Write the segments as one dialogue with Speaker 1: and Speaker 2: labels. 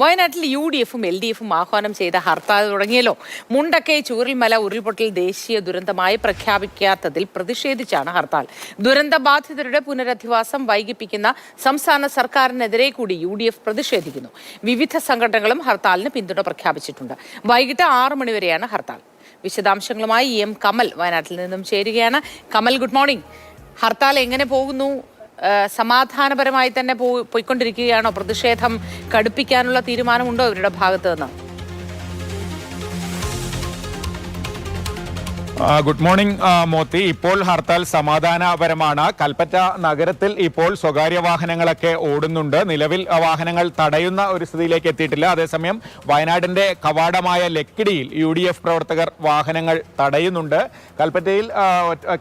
Speaker 1: വയനാട്ടിൽ U D എഫും L D എഫും ആഹ്വാനം ചെയ്ത ഹർത്താൽ തുടങ്ങിയല്ലോ മുണ്ടക്കൈ ചൂരൽമല ഉരുൾപൊട്ടൽ ദേശീയ ദുരന്തമായി പ്രഖ്യാപിക്കാത്തതിൽ പ്രതിഷേധിച്ചാണ് ഹർത്താൽ ദുരന്തബാധിതരുടെ പുനരധിവാസം വൈകിപ്പിക്കുന്ന സംസ്ഥാന സർക്കാരിനെതിരെ കൂടി യു ഡി എഫ് പ്രതിഷേധിക്കുന്നു വിവിധ സംഘടനകളും ഹർത്താലിന് പിന്തുണ പ്രഖ്യാപിച്ചിട്ടുണ്ട് വൈകിട്ട് ആറ് മണിവരെയാണ് ഹർത്താൽ വിശദാംശങ്ങളുമായി എം കമൽ വയനാട്ടിൽ നിന്നും ചേരുകയാണ് കമൽ ഗുഡ് മോർണിംഗ് ഹർത്താൽ എങ്ങനെ പോകുന്നു സമാധാനപരമായി തന്നെ പോയിക്കൊണ്ടിരിക്കുകയാണോ പ്രതിഷേധം കടുപ്പിക്കാനുള്ള തീരുമാനമുണ്ടോ ഇവരുടെ ഭാഗത്തുനിന്ന്
Speaker 2: ഗുഡ് മോർണിംഗ് മോത്തി ഇപ്പോൾ ഹർത്താൽ സമാധാനപരമാണ് കൽപ്പറ്റ നഗരത്തിൽ ഇപ്പോൾ സ്വകാര്യ വാഹനങ്ങളൊക്കെ ഓടുന്നുണ്ട് നിലവിൽ വാഹനങ്ങൾ തടയുന്ന ഒരു സ്ഥിതിയിലേക്ക് എത്തിയിട്ടില്ല അതേസമയം വയനാടിന്റെ കവാടമായ ലക്കിടിയിൽ യു ഡി എഫ് പ്രവർത്തകർ വാഹനങ്ങൾ തടയുന്നുണ്ട് കൽപ്പറ്റയിൽ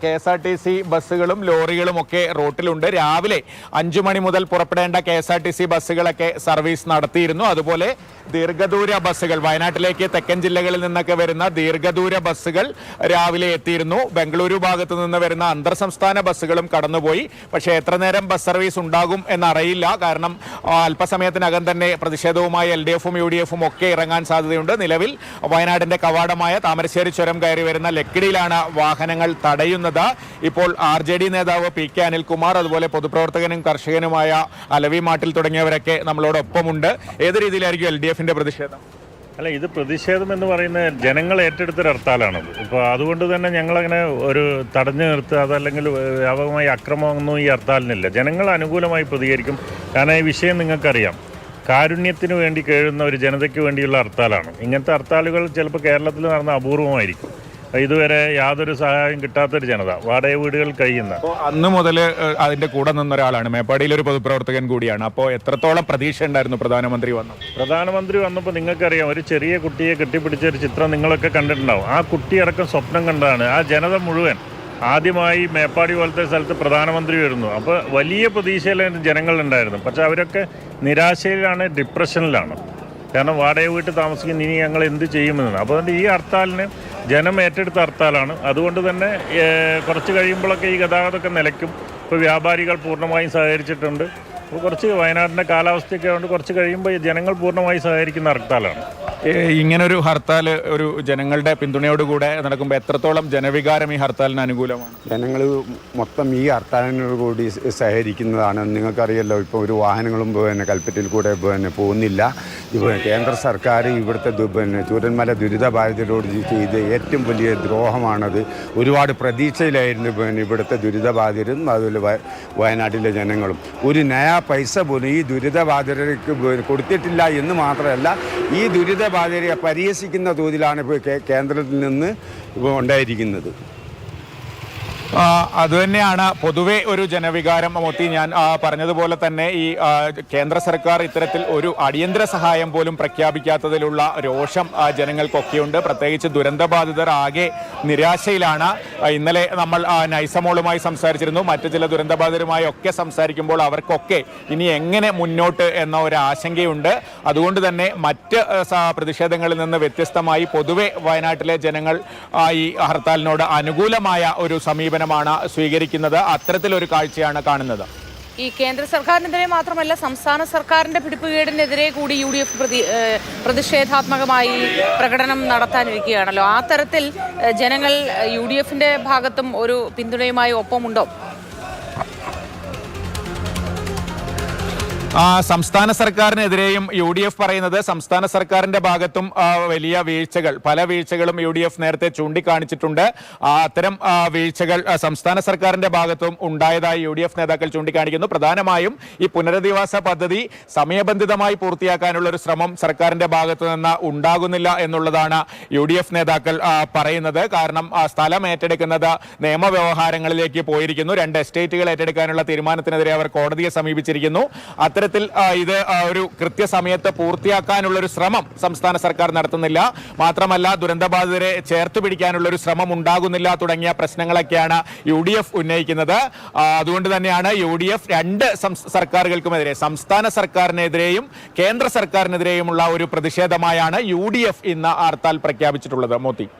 Speaker 2: K S R T C ബസ്സുകളും ലോറികളും ഒക്കെ റോട്ടിലുണ്ട് രാവിലെ അഞ്ചു മണി മുതൽ പുറപ്പെടേണ്ട K S R T C ബസ്സുകളൊക്കെ സർവീസ് നടത്തിയിരുന്നു അതുപോലെ ദീർഘദൂര ബസ്സുകൾ വയനാട്ടിലേക്ക് തെക്കൻ ജില്ലകളിൽ നിന്നൊക്കെ വരുന്ന ദീർഘദൂര ബസ്സുകൾ രാവിലെ എത്തിയിരുന്നു ബംഗളൂരു ഭാഗത്ത് നിന്ന് വരുന്ന അന്തർ സംസ്ഥാന ബസ്സുകളും കടന്നുപോയി പക്ഷേ എത്ര നേരം ബസ് സർവീസ് ഉണ്ടാകും എന്നറിയില്ല കാരണം അല്പസമയത്തിനകം തന്നെ പ്രതിഷേധവുമായി എൽ ഡി എഫും യു ഡി എഫും ഒക്കെ ഇറങ്ങാൻ സാധ്യതയുണ്ട് നിലവിൽ വയനാടിന്റെ കവാടമായ താമരശ്ശേരി ചുരം കയറി വരുന്ന ലക്കിടിയിലാണ് വാഹനങ്ങൾ തടയുന്നത് ഇപ്പോൾ ആർ ജെ ഡി നേതാവ് പി കെ അനിൽകുമാർ അതുപോലെ പൊതുപ്രവർത്തകനും കർഷകനുമായ അലവി മാട്ടിൽ തുടങ്ങിയവരൊക്കെ നമ്മളോടൊപ്പമുണ്ട് ഏത് രീതിയിലായിരിക്കും എൽ ഡി എഫിന്റെ പ്രതിഷേധം
Speaker 3: അല്ല ഇത് പ്രതിഷേധം എന്ന് പറയുന്ന ജനങ്ങൾ ഏറ്റെടുത്തൊരു ഹർത്താലാണത് ഇപ്പോൾ അതുകൊണ്ട് തന്നെ ഞങ്ങളങ്ങനെ ഒരു തടഞ്ഞു നിർത്തുക അതല്ലെങ്കിൽ വ്യാപകമായി അക്രമമൊന്നും ഈ ഹർത്താലിനില്ല ജനങ്ങൾ അനുകൂലമായി പ്രതികരിക്കും കാരണം ഈ വിഷയം നിങ്ങൾക്കറിയാം കാരുണ്യത്തിന് വേണ്ടി കേഴുന്ന ഒരു ജനതയ്ക്ക് വേണ്ടിയുള്ള ഹർത്താലാണ് ഇങ്ങനത്തെ ഹർത്താലുകൾ ചിലപ്പോൾ കേരളത്തിൽ നടന്ന അപൂർവമായിരിക്കും ഇതുവരെ യാതൊരു സഹായം കിട്ടാത്തൊരു ജനത വാടക വീടുകൾ കഴിയുന്ന
Speaker 2: അന്ന് മുതൽ അതിന്റെ കൂടെ നിന്ന ഒരാളാണ് മേപ്പാടിയിൽ ഒരു പൊതുപ്രവർത്തകൻ കൂടിയാണ് അപ്പോൾ എത്രത്തോളം പ്രതീക്ഷ ഉണ്ടായിരുന്നു പ്രധാനമന്ത്രി വന്നു
Speaker 3: പ്രധാനമന്ത്രി വന്നപ്പോൾ നിങ്ങൾക്കറിയാം ഒരു ചെറിയ കുട്ടിയെ കെട്ടിപ്പിടിച്ച ഒരു ചിത്രം നിങ്ങളൊക്കെ കണ്ടിട്ടുണ്ടാവും ആ കുട്ടിയടക്കം സ്വപ്നം കണ്ടതാണ് ആ ജനത മുഴുവൻ ആദ്യമായി മേപ്പാടി പോലത്തെ സ്ഥലത്ത് പ്രധാനമന്ത്രി വരുന്നു അപ്പോൾ വലിയ പ്രതീക്ഷയിലായിരുന്നു ജനങ്ങളുണ്ടായിരുന്നു പക്ഷെ അവരൊക്കെ നിരാശയിലാണ് ഡിപ്രഷനിലാണ് കാരണം വാടക വീട്ടിൽ താമസിക്കുന്ന ഇനി ഞങ്ങൾ എന്ത് ചെയ്യുമെന്നാണ് അപ്പോൾ അതുകൊണ്ട് ഈ ഹർത്താലിന് ജനം ഏറ്റെടുത്ത ഹർത്താലാണ് അതുകൊണ്ട് തന്നെ കുറച്ച് കഴിയുമ്പോഴൊക്കെ ഈ ഗതാഗതമൊക്കെ നിലയ്ക്കും ഇപ്പോൾ വ്യാപാരികൾ പൂർണ്ണമായും സഹകരിച്ചിട്ടുണ്ട് അപ്പോൾ കുറച്ച് വയനാടിൻ്റെ കാലാവസ്ഥയൊക്കെ കൊണ്ട് കുറച്ച് കഴിയുമ്പോൾ ജനങ്ങൾ പൂർണ്ണമായി സഹകരിക്കുന്ന ഹർത്താലാണ്
Speaker 2: ഇങ്ങനൊരു ഹർത്താൽ ഒരു ജനങ്ങളുടെ പിന്തുണയോടുകൂടെ നടക്കുമ്പോൾ എത്രത്തോളം ജനവികാരം ഈ ഹർത്താലിന് അനുകൂലമാണ്
Speaker 4: ജനങ്ങൾ മൊത്തം ഈ ഹർത്താലിനോട് കൂടി സഹകരിക്കുന്നതാണ് നിങ്ങൾക്കറിയല്ലോ ഇപ്പോൾ ഒരു വാഹനങ്ങളും പിന്നെ കൽപ്പറ്റയിൽ കൂടെ പിന്നെ പോകുന്നില്ല ഇപ്പോൾ കേന്ദ്ര സർക്കാർ ഇവിടുത്തെ പിന്നെ ചൂരന്മല ബാധിതരോട് ചെയ്ത ഏറ്റവും വലിയ ദ്രോഹമാണത് ഒരുപാട് പ്രതീക്ഷയിലായിരുന്നു പിന്നെ ഇവിടുത്തെ ബാധിതരും അതുപോലെ വയനാട്ടിലെ ജനങ്ങളും ഒരു നയാ പൈസ പോലും ഈ ബാധിതർക്ക് കൊടുത്തിട്ടില്ല എന്ന് മാത്രമല്ല ഈ ബാധിതരെ പരിഹസിക്കുന്ന തോതിലാണ് ഇപ്പോൾ കേന്ദ്രത്തിൽ നിന്ന് ഇപ്പോൾ ഉണ്ടായിരിക്കുന്നത്
Speaker 2: അതുതന്നെയാണ് പൊതുവെ ഒരു ജനവികാരം മൊത്തി ഞാൻ പറഞ്ഞതുപോലെ തന്നെ ഈ കേന്ദ്ര സർക്കാർ ഇത്തരത്തിൽ ഒരു അടിയന്തര സഹായം പോലും പ്രഖ്യാപിക്കാത്തതിലുള്ള രോഷം ജനങ്ങൾക്കൊക്കെയുണ്ട് പ്രത്യേകിച്ച് ദുരന്തബാധിതർ ആകെ നിരാശയിലാണ് ഇന്നലെ നമ്മൾ നൈസമോളുമായി സംസാരിച്ചിരുന്നു മറ്റു ചില ദുരന്തബാധിതരുമായി ഒക്കെ സംസാരിക്കുമ്പോൾ അവർക്കൊക്കെ ഇനി എങ്ങനെ മുന്നോട്ട് എന്ന ഒരു ആശങ്കയുണ്ട് അതുകൊണ്ട് തന്നെ മറ്റ് പ്രതിഷേധങ്ങളിൽ നിന്ന് വ്യത്യസ്തമായി പൊതുവെ വയനാട്ടിലെ ജനങ്ങൾ ഈ ഹർത്താലിനോട് അനുകൂലമായ ഒരു സമീപനം തീരുമാനമാണ് സ്വീകരിക്കുന്നത് അത്തരത്തിലൊരു കാഴ്ചയാണ് കാണുന്നത്
Speaker 1: ഈ കേന്ദ്ര സർക്കാരിനെതിരെ മാത്രമല്ല സംസ്ഥാന സർക്കാരിന്റെ പിടിപ്പുകേടിനെതിരെ കൂടി യു ഡി എഫ് പ്രതി പ്രതിഷേധാത്മകമായി പ്രകടനം നടത്താനിരിക്കുകയാണല്ലോ ആ തരത്തിൽ ജനങ്ങൾ യു ഡി എഫിന്റെ ഭാഗത്തും ഒരു പിന്തുണയുമായി ഒപ്പമുണ്ടോ
Speaker 2: സംസ്ഥാന സർക്കാരിനെതിരെയും യു ഡി എഫ് പറയുന്നത് സംസ്ഥാന സർക്കാരിന്റെ ഭാഗത്തും വലിയ വീഴ്ചകൾ പല വീഴ്ചകളും യു ഡി എഫ് നേരത്തെ ചൂണ്ടിക്കാണിച്ചിട്ടുണ്ട് അത്തരം വീഴ്ചകൾ സംസ്ഥാന സർക്കാരിന്റെ ഭാഗത്തും ഉണ്ടായതായി യു ഡി എഫ് നേതാക്കൾ ചൂണ്ടിക്കാണിക്കുന്നു പ്രധാനമായും ഈ പുനരധിവാസ പദ്ധതി സമയബന്ധിതമായി പൂർത്തിയാക്കാനുള്ള ഒരു ശ്രമം സർക്കാരിന്റെ ഭാഗത്തു നിന്ന് ഉണ്ടാകുന്നില്ല എന്നുള്ളതാണ് യു ഡി എഫ് നേതാക്കൾ പറയുന്നത് കാരണം സ്ഥലം ഏറ്റെടുക്കുന്നത് നിയമവ്യവഹാരങ്ങളിലേക്ക് പോയിരിക്കുന്നു രണ്ട് എസ്റ്റേറ്റുകൾ ഏറ്റെടുക്കാനുള്ള തീരുമാനത്തിനെതിരെ അവർ കോടതിയെ സമീപിച്ചിരിക്കുന്നു അത്തരം അത്തരത്തിൽ ഇത് ഒരു കൃത്യസമയത്ത് പൂർത്തിയാക്കാനുള്ള ഒരു ശ്രമം സംസ്ഥാന സർക്കാർ നടത്തുന്നില്ല മാത്രമല്ല ദുരന്തബാധിതരെ ചേർത്ത് പിടിക്കാനുള്ള ഒരു ശ്രമം ഉണ്ടാകുന്നില്ല തുടങ്ങിയ പ്രശ്നങ്ങളൊക്കെയാണ് യു ഡി എഫ് ഉന്നയിക്കുന്നത് അതുകൊണ്ട് തന്നെയാണ് യു ഡി എഫ് രണ്ട് സർക്കാരുകൾക്കുമെതിരെ സംസ്ഥാന സർക്കാരിനെതിരെയും കേന്ദ്ര സർക്കാരിനെതിരെയുമുള്ള ഒരു പ്രതിഷേധമായാണ് യു ഡി എഫ് ഇന്ന് ഹർത്താൽ പ്രഖ്യാപിച്ചിട്ടുള്ളത് മോദി